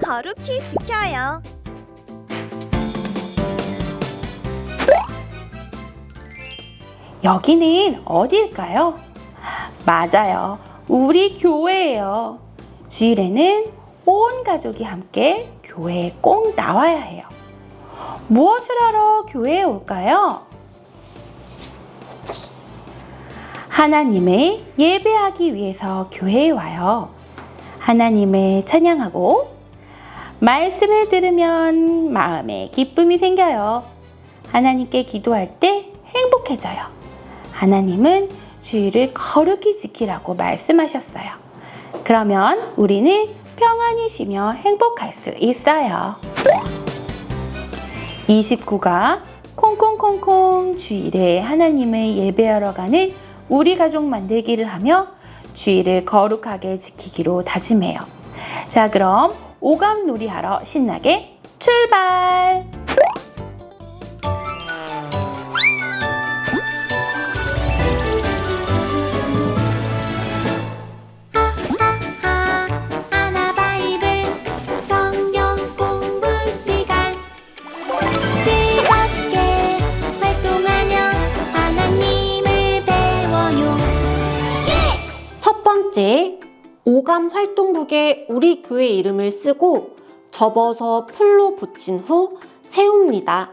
거룩히 지켜요. 여기는 어디일까요? 맞아요. 우리 교회예요. 주일에는 온 가족이 함께 교회에 꼭 나와야 해요. 무엇을 하러 교회에 올까요? 하나님을 예배하기 위해서 교회에 와요. 하나님을 찬양하고 말씀을 들으면 마음에 기쁨이 생겨요. 하나님께 기도할 때 행복해져요. 하나님은 주의를 거룩히 지키라고 말씀하셨어요. 그러면 우리는 평안히 쉬며 행복할 수 있어요. 29가 콩콩콩콩 주일에 하나님을 예배하러 가는 우리 가족 만들기를 하며 주일을 거룩하게 지키기로 다짐해요. 자, 그럼 오감놀이 하러 신나게 출발! 번째, 오감 활동북에 우리 교회 이름을 쓰고 접어서 풀로 붙인 후 세웁니다.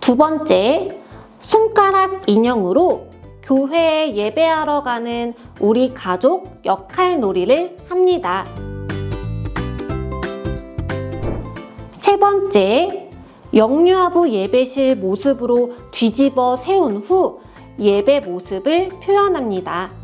두 번째, 손가락 인형으로 교회에 예배하러 가는 우리 가족 역할 놀이를 합니다. 세 번째, 영유아부 예배실 모습으로 뒤집어 세운 후 예배 모습을 표현합니다.